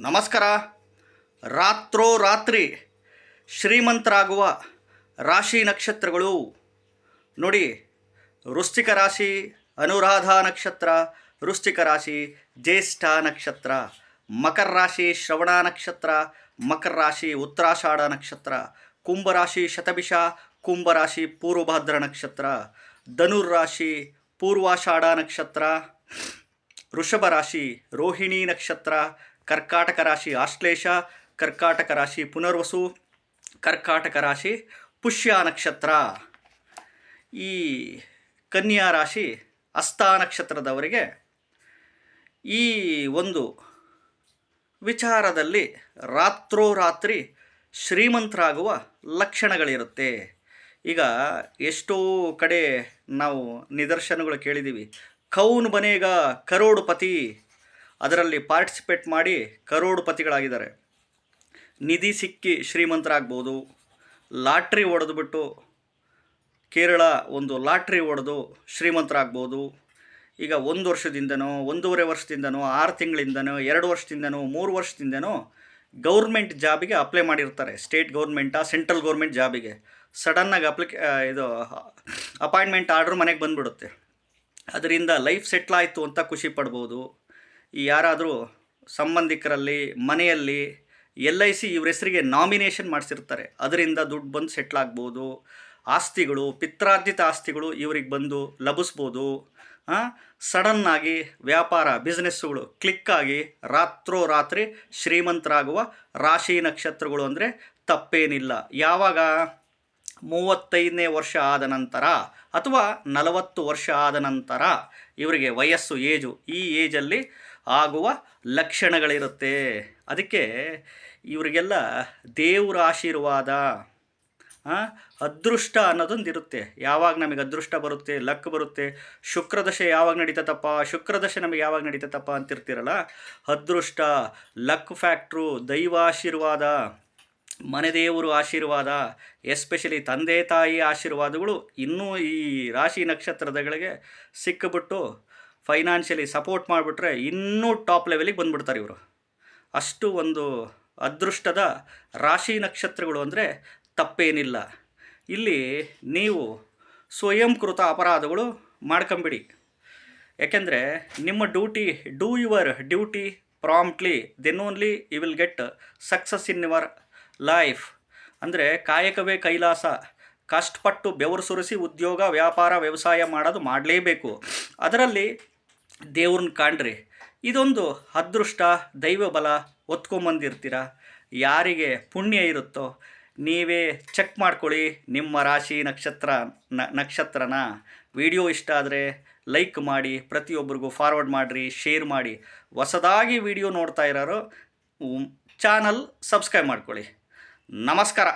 ನಮಸ್ಕಾರ. ರಾತ್ರೋ ರಾತ್ರಿ ಶ್ರೀಮಂತರಾಗುವ ರಾಶಿ ನಕ್ಷತ್ರಗಳು. ನೋಡಿ, ವೃಶ್ಚಿಕ ರಾಶಿ, ಅನುರಾಧ ನಕ್ಷತ್ರ, ವೃಶ್ಚಿಕ ರಾಶಿ, ಜ್ಯೇಷ್ಠ ನಕ್ಷತ್ರ, ಮಕರ ರಾಶಿ, ಶ್ರವಣ ನಕ್ಷತ್ರ, ಮಕರ ರಾಶಿ, ಉತ್ತರಾಷಾಢ ನಕ್ಷತ್ರ ಕುಂಭರಾಶಿ ಶತಭಿಷ ಕುಂಭರಾಶಿ ಪೂರ್ವಭಾದ್ರ ನಕ್ಷತ್ರ ಧನುರ್ರಾಶಿ ಪೂರ್ವಾಷಾಢ ನಕ್ಷತ್ರ, ವೃಷಭ ರಾಶಿ, ರೋಹಿಣಿ ನಕ್ಷತ್ರ ಕರ್ಕಾಟಕ ರಾಶಿ ಆಶ್ಲೇಷ, ಕರ್ಕಾಟಕ ರಾಶಿ ಪುನರ್ವಸು, ಕರ್ಕಾಟಕ ರಾಶಿ ಪುಷ್ಯ ನಕ್ಷತ್ರ. ಈ ಕನ್ಯಾ ರಾಶಿ ಹಸ್ತ ನಕ್ಷತ್ರದವರಿಗೆ ಈ ಒಂದು ವಿಚಾರದಲ್ಲಿ ರಾತ್ರೋರಾತ್ರಿ ಶ್ರೀಮಂತರಾಗುವ ಲಕ್ಷಣಗಳಿರುತ್ತೆ. ಈಗ ಎಷ್ಟೋ ಕಡೆ ನಾವು ನಿದರ್ಶನಗಳು ಕೇಳಿದ್ದೀವಿ. ಕೌನ್ ಬನೇಗ ಕರೋಡುಪತಿ ಅದರಲ್ಲಿ ಪಾರ್ಟಿಸಿಪೇಟ್ ಮಾಡಿ ಕರೋಡುಪತಿಗಳಾಗಿದ್ದಾರೆ. ನಿಧಿ ಸಿಕ್ಕಿ ಶ್ರೀಮಂತರಾಗ್ಬೋದು. ಲಾಟ್ರಿ ಹೊಡೆದ್ಬಿಟ್ಟು ಕೇರಳ ಒಂದು ಲಾಟ್ರಿ ಹೊಡೆದು ಶ್ರೀಮಂತರಾಗ್ಬೋದು. ಈಗ ಒಂದು ವರ್ಷದಿಂದನೋ, ಒಂದೂವರೆ ವರ್ಷದಿಂದನೋ, ಆರು ತಿಂಗಳಿಂದನೋ, ಎರಡು ವರ್ಷದಿಂದನೋ, ಮೂರು ವರ್ಷದಿಂದನೋ ಗೌರ್ಮೆಂಟ್ ಜಾಬಿಗೆ ಅಪ್ಲೈ ಮಾಡಿರ್ತಾರೆ. ಸ್ಟೇಟ್ ಗೌರ್ಮೆಂಟಾ, ಸೆಂಟ್ರಲ್ ಗೌರ್ಮೆಂಟ್ ಜಾಬಿಗೆ. ಸಡನ್ನಾಗಿ ಅಪ್ಲಿಕೆ ಇದು ಅಪಾಯಿಂಟ್ಮೆಂಟ್ ಆರ್ಡ್ರ್ ಮನೆಗೆ ಬಂದುಬಿಡುತ್ತೆ. ಅದರಿಂದ ಲೈಫ್ ಸೆಟ್ಲ್ ಆಯಿತು ಅಂತ ಖುಷಿ ಪಡ್ಬೋದು. ಯಾರಾದರೂ ಸಂಬಂಧಿಕರಲ್ಲಿ, ಮನೆಯಲ್ಲಿ ಎಲ್ ಐ ಸಿ ಇವ್ರ ಹೆಸರಿಗೆ ನಾಮಿನೇಷನ್ ಮಾಡಿಸಿರ್ತಾರೆ. ಅದರಿಂದ ದುಡ್ಡು ಬಂದು ಸೆಟ್ಲ್ ಆಗ್ಬೋದು. ಆಸ್ತಿಗಳು, ಪಿತ್ರಾರ್ಜಿತ ಆಸ್ತಿಗಳು ಇವ್ರಿಗೆ ಬಂದು ಲಭಿಸ್ಬೋದು. ಸಡನ್ನಾಗಿ ವ್ಯಾಪಾರ, ಬಿಸ್ನೆಸ್ಸುಗಳು ಕ್ಲಿಕ್ಕಾಗಿ ರಾತ್ರೋರಾತ್ರಿ ಶ್ರೀಮಂತರಾಗುವ ರಾಶಿ ನಕ್ಷತ್ರಗಳು ಅಂದರೆ ತಪ್ಪೇನಿಲ್ಲ. ಯಾವಾಗ? ಮೂವತ್ತೈದನೇ ವರ್ಷ ಆದ ನಂತರ ಅಥವಾ ನಲವತ್ತು ವರ್ಷ ಆದ ನಂತರ ಇವರಿಗೆ ವಯಸ್ಸು, ಏಜು ಈ ಏಜಲ್ಲಿ ಆಗುವ ಲಕ್ಷಣಗಳಿರುತ್ತೆ. ಅದಕ್ಕೆ ಇವರಿಗೆಲ್ಲ ದೇವರ ಆಶೀರ್ವಾದ ಅದೃಷ್ಟ ಅನ್ನೋದೊಂದು ಇರುತ್ತೆ ಯಾವಾಗ ನಮಗೆ ಅದೃಷ್ಟ ಬರುತ್ತೆ, ಲಕ್ ಬರುತ್ತೆ, ಶುಕ್ರದಶೆ ಯಾವಾಗ ನಡೀತದಪ್ಪ, ಶುಕ್ರದಶೆ ನಮಗೆ ಯಾವಾಗ ನಡೀತತಪ್ಪ ಅಂತಿರ್ತೀರಲ್ಲ, ಅದೃಷ್ಟ, ಲಕ್ ಫ್ಯಾಕ್ಟ್ರು ದೈವಾಶೀರ್ವಾದ ಮನೆದೇವರು ಆಶೀರ್ವಾದ, ಎಸ್ಪೆಷಲಿ ತಂದೆ ತಾಯಿ ಆಶೀರ್ವಾದಗಳು ಇನ್ನೂ ಈ ರಾಶಿ ನಕ್ಷತ್ರದಗಳಿಗೆ ಸಿಕ್ಕಿಬಿಟ್ಟು ಫೈನಾನ್ಷಿಯಲಿ ಸಪೋರ್ಟ್ ಮಾಡಿಬಿಟ್ರೆ ಇನ್ನೂ ಟಾಪ್ ಲೆವೆಲಿಗೆ ಬಂದುಬಿಡ್ತಾರೆ ಇವರು. ಅಷ್ಟು ಒಂದು ಅದೃಷ್ಟದ ರಾಶಿ ನಕ್ಷತ್ರಗಳು ಅಂದರೆ ತಪ್ಪೇನಿಲ್ಲ. ಇಲ್ಲಿ ನೀವು ಸ್ವಯಂಕೃತ ಅಪರಾಧಗಳು ಮಾಡ್ಕೊಂಬಿಡಿ. ಯಾಕೆಂದರೆ ನಿಮ್ಮ duty do your duty promptly then only you will get success in your life ಅಂದರೆ ಕಾಯಕವೇ ಕೈಲಾಸ, ಕಷ್ಟಪಟ್ಟು ಬೆವರು ಸುರಿಸಿ ಉದ್ಯೋಗ, ವ್ಯಾಪಾರ, ವ್ಯವಸಾಯ ಮಾಡೋದು ಮಾಡಲೇಬೇಕು. ಅದರಲ್ಲಿ ದೇವ್ರನ್ನ ಕಾಣ್ರಿ. ಇದೊಂದು ಅದೃಷ್ಟ ದೈವ ಬಲ ಒತ್ಕೊಂಬಂದಿರ್ತೀರ ಯಾರಿಗೆ ಪುಣ್ಯ ಇರುತ್ತೋ, ನೀವೇ ಚೆಕ್ ಮಾಡ್ಕೊಳ್ಳಿ ನಿಮ್ಮ ರಾಶಿ ನಕ್ಷತ್ರ ನಕ್ಷತ್ರನ. ವಿಡಿಯೋ ಇಷ್ಟ ಆದರೆ ಲೈಕ್ ಮಾಡಿ, ಪ್ರತಿಯೊಬ್ಬರಿಗೂ ಫಾರ್ವರ್ಡ್ ಮಾಡಿರಿ ಶೇರ್ ಮಾಡಿ. ಹೊಸದಾಗಿ ವಿಡಿಯೋ ನೋಡ್ತಾ ಇರೋರು ಚಾನಲ್ ಸಬ್ಸ್ಕ್ರೈಬ್ ಮಾಡ್ಕೊಳ್ಳಿ. ನಮಸ್ಕಾರ.